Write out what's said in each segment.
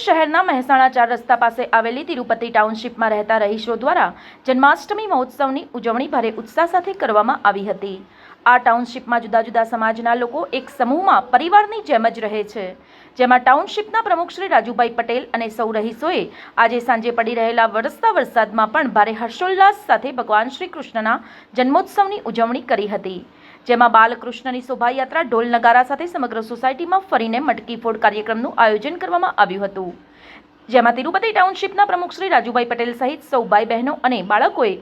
શહેરના મહેસાણા ચાર રસ્તા પાસે આવેલી તિરુપતિ ટાઉનશીપમાં રહેતા રહીશો દ્વારા જન્માષ્ટમી મહોત્સવની ઉજવણી ભારે ઉત્સાહ સાથે કરવામાં આવી હતી. આ ટાઉનશીપમાં જુદા જુદા સમાજના લોકો એક સમૂહમાં પરિવારની જેમ જ રહે છે. જેમાં ટાઉનશીપના પ્રમુખ શ્રી રાજુભાઈ પટેલ અને સૌ રહીશોએ આજે સાંજે પડી રહેલા વરસતા વરસાદમાં પણ ભારે હર્ષોલ્લાસ સાથે ભગવાન શ્રી કૃષ્ણના જન્મોત્સવની ઉજવણી કરી હતી. જેમાં બાલકૃષ્ણની શોભાયાત્રા ઢોલ નગારા સાથે સમગ્ર સોસાયટીમાં ફરીને મટકી ફોડ કાર્યક્રમનું આયોજન કરવામાં આવ્યું હતું. જેમાં તિરુપતિ ટાઉનશીપના પ્રમુખ શ્રી રાજુભાઈ પટેલ સહિત સૌ ભાઈ બહેનો અને બાળકોએ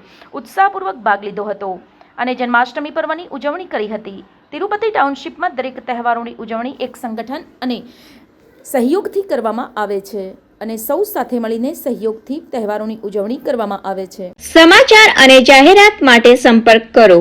ઉત્સાહપૂર્વક ભાગ લીધો હતો અને જન્માષ્ટમી પર્વની ઉજવણી કરી હતી. તિરુપતિ ટાઉનશીપમાં દરેક તહેવારોની ઉજવણી એક સંગઠન અને સહયોગથી કરવામાં આવે છે અને સૌ સાથે મળીને સહયોગથી તહેવારોની ઉજવણી કરવામાં આવે છે. સમાચાર અને જાહેરાત માટે સંપર્ક કરો.